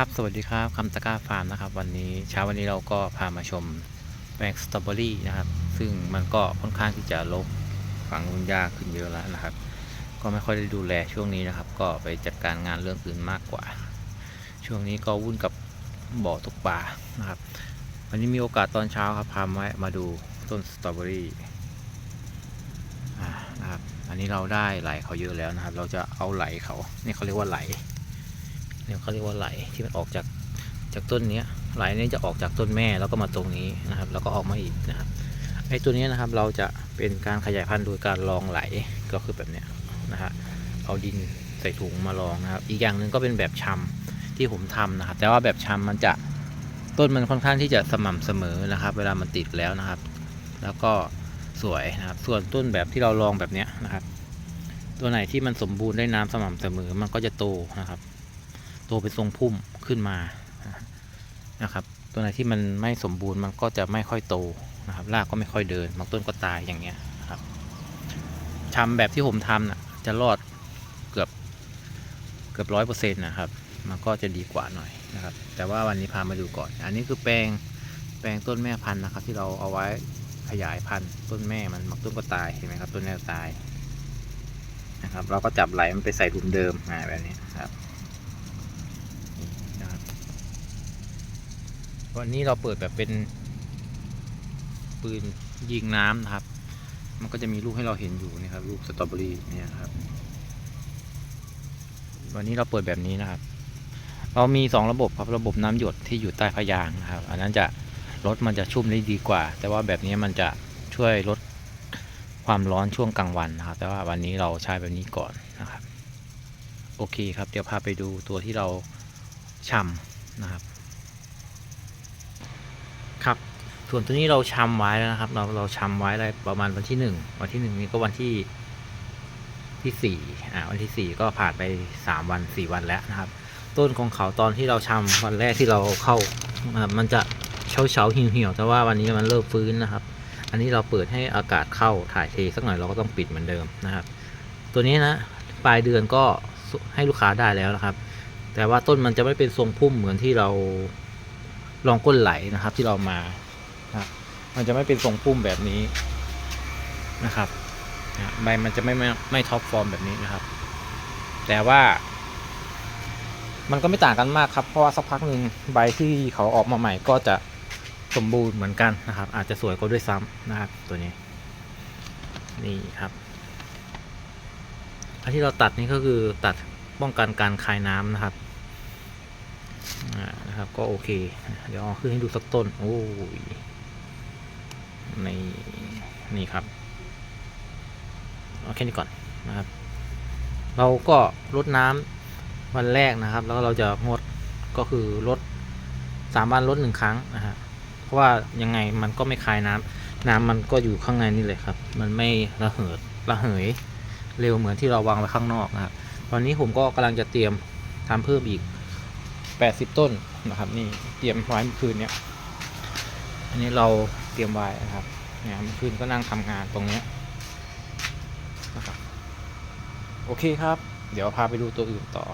ครับสวัสดีครับคำตะก้าฟาร์มนะครับ วันนี้เช้าวันนี้เราก็พามาชมแปลงสตรอเบอรี่นะครับ ซึ่งมันก็ค่อนข้างที่จะลกฝังนุ่นยากขึ้นเยอะแล้วนะครับ ก็ไม่ค่อยได้ดูแลช่วงนี้นะครับ ก็ไปจัดการงานเรื่องอื่นมากกว่า ช่วงนี้ก็วุ่นกับบ่อตกปลานะครับ วันนี้มีโอกาสตอนเช้าครับพามามาดูต้นสตรอเบอรี่นะครับ อันนี้เราได้ไหลเขาเยอะแล้วนะครับ เราจะเอาไหลเขานี่เขาเรียกว่าไหล เนี่ยเขาเรียกว่าไหลที่มันออกจากจากต้นนี้ไหลนี้จะออกจากต้นแม่แล้วก็มาตรงนี้นะครับ แล้วก็ออกมาอีกนะครับไอ้ตัวนี้นะครับเราจะเป็นการขยายพันธุ์โดยการลองไหลก็คือแบบเนี้ยนะฮะเอาดินใส่ถุงมาลองนะครับ อีกอย่างหนึ่งก็เป็นแบบชำที่ผมทำนะครับ แต่ว่าแบบชำมันจะต้นมันค่อนข้างที่จะสม่ำเสมอนะครับ เวลามันติดแล้วนะครับ แล้วก็สวยนะครับ ส่วนต้นแบบที่เราลองแบบเนี้ยนะครับ ตัวไหนที่มันสมบูรณ์ได้น้ำสม่ำเสมอมันก็จะโตนะครับ โตเป็นทรงพุ่มขึ้นมานะครับ ตัวไหนที่มันไม่สมบูรณ์มันก็จะไม่ค่อยโตนะครับรากก็ไม่ค่อยเดินบางต้นก็ตายอย่างเงี้ยนะครับชำแบบที่ผมทำน่ะจะรอดเกือบเกือบร้อยเปอร์เซ็นต์นะครับ มันก็จะดีกว่าหน่อยนะครับ แต่ว่าวันนี้พามาดูก่อน อันนี้คือแปลงแปลงต้นแม่พันธุ์นะครับ ที่เราเอาไว้ขยายพันธุ์ต้นแม่มันบางต้นก็ตายเห็นไหมครับต้นแม่ตายนะครับ เราก็จับไหลมันไปใส่ถุงเดิมอ่าแบบนี้นะครับ วันนี้เราเปิดแบบเป็นปืนยิงน้ำนะครับ มันก็จะมีลูกให้เราเห็นอยู่นะครับลูกสตรอเบอรี่เนี่ยครับ วันนี้เราเปิดแบบนี้นะครับ เรามีสองระบบครับระบบน้ำหยดที่อยู่ใต้พยางนะครับ อันนั้นจะรถมันจะชุ่มได้ดีกว่า แต่ว่าแบบนี้มันจะช่วยลดความร้อนช่วงกลางวันนะครับ แต่ว่าวันนี้เราใช้แบบนี้ก่อนนะครับ โอเคครับ เดี๋ยวพาไปดูตัวที่เราชำนะครับ ครับ ส่วนตัวนี้เราชำไว้แล้วนะครับ เราเราชำไว้ได้ประมาณวันที่หนึ่งวันที่หนึ่งนี้ก็วันที่ที่สี่อ่าวันที่สี่ก็ผ่านไปสามวันสี่วันแล้วนะครับ ต้นของเขาตอนที่เราชำวันแรกที่เราเข้ามันจะเฉาเฉาเหี่ยวเหี่ยวแต่ว่าวันนี้มันเริ่มฟื้นนะครับ อันนี้เราเปิดให้อากาศเข้าถ่ายเทสักหน่อยเราก็ต้องปิดเหมือนเดิมนะครับ ตัวนี้นะปลายเดือนก็ให้ลูกค้าได้แล้วนะครับ แต่ว่าต้นมันจะไม่เป็นทรงพุ่มเหมือนที่เรา ลองก้นไหลนะครับที่เรามานะครับมันจะไม่เป็นทรงพุ่มแบบนี้นะครับใบมันจะไม่ไม่ไม่ท็อปฟอร์มแบบนี้นะครับ แต่ว่า มันก็ไม่ต่างกันมากครับ เพราะว่าสักพักหนึ่งใบที่เขาออกมาใหม่ก็จะสมบูรณ์เหมือนกันนะครับ อาจจะสวยกว่าด้วยซ้ำนะครับ ตัวนี้ นี่ครับ อันที่เราตัดนี่ก็คือตัดป้องกันการคายน้ำนะครับ นะครับก็โอเค เดี๋ยวเอาขึ้นให้ดูสักต้น โอ้ยในนี่ครับเอาแค่นี้ก่อนนะครับ เราก็ลดน้ำวันแรกนะครับ แล้วเราจะงดก็คือลดสามวันลดหนึ่งครั้งนะฮะเพราะว่ายังไงมันก็ไม่คายน้ำน้ำมันก็อยู่ข้างในนี่เลยครับ มันไม่ระเหิดระเหยเร็วเหมือนที่เราวางไว้ข้างนอกนะครับตอนนี้ผมก็กำลังจะเตรียมทำเพิ่มอีก 80 ต้นนะครับ นี่เตรียมไว้เมื่อคืนเนี้ยอันนี้เราเตรียมไว้นะครับเนี่ยเมื่อคืนก็นั่งทำงานตรงเนี้ยนะครับโอเคครับ เดี๋ยวพาไปดูตัวอื่นต่อ